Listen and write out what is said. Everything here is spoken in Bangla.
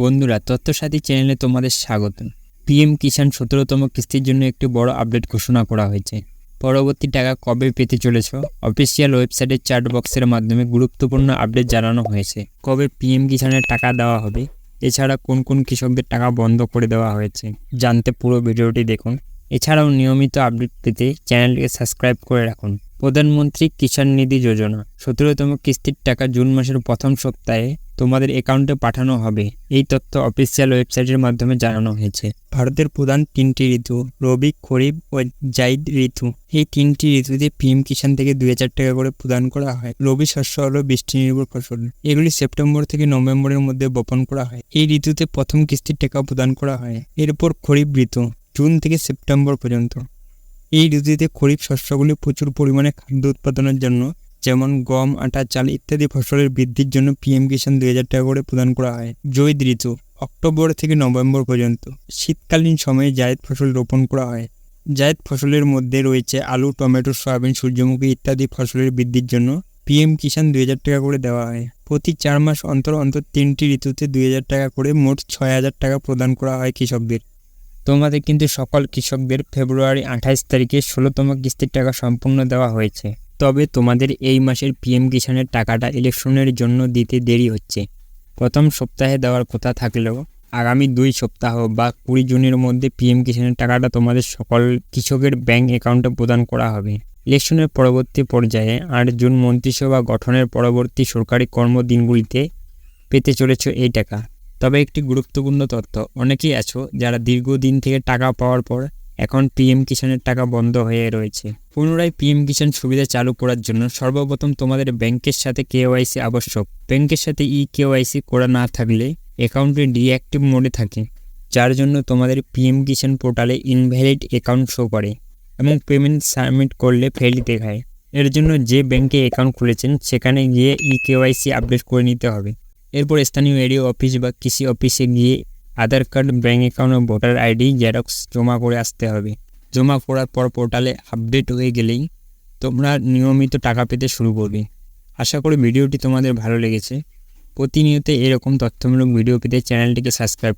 বন্ধুরা, তথ্যসাথী চ্যানেলে তোমাদের স্বাগত পিএম কিষাণ সতেরোতম কিস্তির জন্য একটি বড় আপডেট ঘোষণা করা হয়েছে। পরবর্তী টাকা কবে পেতে চলেছ? অফিসিয়াল ওয়েবসাইটের চ্যাট বক্সের মাধ্যমে গুরুত্বপূর্ণ আপডেট জানানো হয়েছে। কবে পিএম কিষাণের টাকা দেওয়া হবে? এছাড়া কোন কোন কৃষকদের টাকা বন্ধ করে দেওয়া হয়েছে? জানতে পুরো ভিডিওটি দেখুন। এছাড়াও নিয়মিত আপডেট পেতে চ্যানেলটিকে সাবস্ক্রাইব করে রাখুন। প্রধানমন্ত্রী কিষাণ নিধি যোজনা। সতেরোতম কিস্তির টাকা জুন মাসের প্রথম সপ্তাহে তোমাদের অ্যাকাউন্টে পাঠানো হবে। এই তথ্য অফিসিয়াল ওয়েবসাইটের মাধ্যমে জানানো হয়েছে। ভারতের প্রধান তিনটি ঋতু, রবি, খরিফ ও জাইদ ঋতু। এই তিনটি ঋতুতে পিএম কিষাণ থেকে দুই হাজার টাকা করে প্রদান করা হয়। রবি শস্য হল বৃষ্টি নির্ভর ফসল, এগুলি সেপ্টেম্বর থেকে নভেম্বরের মধ্যে বপন করা হয়। এই ঋতুতে প্রথম কিস্তির টাকা প্রদান করা হয়। এরপর খরিফ ঋতু, জুন থেকে সেপ্টেম্বর পর্যন্ত। এই ঋতুতে খরিফ শস্যগুলি প্রচুর পরিমাণে খাদ্য উৎপাদনের জন্য, যেমন গম, আটা, চাল ইত্যাদি ফসলের বৃদ্ধির জন্য পিএম কিষাণ দুই হাজার টাকা করে প্রদান করা হয়। জৈদ ঋতু, অক্টোবর থেকে নভেম্বর পর্যন্ত। শীতকালীন সময়ে জায়েদ ফসল রোপণ করা হয়। জায়েদ ফসলের মধ্যে রয়েছে আলু, টমেটো, সয়াবিন, সূর্যমুখী ইত্যাদি ফসলের বৃদ্ধির জন্য পিএম কিষাণ দুই হাজার টাকা করে দেওয়া হয়। প্রতি চার মাস অন্তর অন্তর তিনটি ঋতুতে দুই হাজার টাকা করে মোট ছয় হাজার টাকা প্রদান করা হয় কৃষকদের। তোমাদের কিন্তু সকল কৃষকদের ফেব্রুয়ারি আঠাইশ তারিখে ষোলোতম কিস্তির টাকা সম্পূর্ণ দেওয়া হয়েছে। তবে তোমাদের এই মাসের পিএম কিষাণের টাকাটা ইলেকশনের জন্য দিতে দেরি হচ্ছে। প্রথম সপ্তাহে দেওয়ার কথা থাকলেও আগামী দুই সপ্তাহ বা কুড়ি জুনের মধ্যে পিএম কিষাণের টাকাটা তোমাদের সকল কৃষকের ব্যাংক অ্যাকাউন্টে প্রদান করা হবে। ইলেকশনের পরবর্তী পর্যায়ে আট জুন মন্ত্রিসভা গঠনের পরবর্তী সরকারি কর্মদিনগুলিতে পেতে চলেছ এই টাকা। তবে একটি গুরুত্বপূর্ণ তথ্য। অনেকেই আছো যারা দীর্ঘদিন থেকে টাকা পাওয়ার পর এখন পিএম কিষাণের টাকা বন্ধ হয়ে রয়েছে। পুনরায় পিএম কিষাণ সুবিধা চালু করার জন্য সর্বপ্রথম তোমাদের ব্যাংকের সাথে কেওয়াইসি আবশ্যক। ব্যাংকের সাথে ই কেওয়াইসি করা না থাকলে অ্যাকাউন্টটি ডিঅ্যাক্টিভ মোডে থাকে, যার জন্য তোমাদের পিএম কিষাণ পোর্টালে ইনভ্যালিড অ্যাকাউন্ট শো করে এবং পেমেন্ট সাবমিট করলে ফেল দেখায় এর জন্য যে ব্যাংকে অ্যাকাউন্ট খুলেছেন সেখানে গিয়ে ই কেওয়াইসি আপডেট করে নিতে হবে। এরপর স্থানীয় এরিয়া অফিস বা কৃষি অফিসে গিয়ে আধার কার্ড, ব্যাঙ্ক অ্যাকাউন্ট ও ভোটার আইডি, জেরক্স জমা করে আসতে হবে। জমা করার পর পোর্টালে আপডেট হয়ে গেলেই তোমরা নিয়মিত টাকা পেতে শুরু করবে। আশা করি ভিডিওটি তোমাদের ভালো লেগেছে। প্রতিনিয়ত এরকম তথ্যমূলক ভিডিও পেতে চ্যানেলটিকে সাবস্ক্রাইব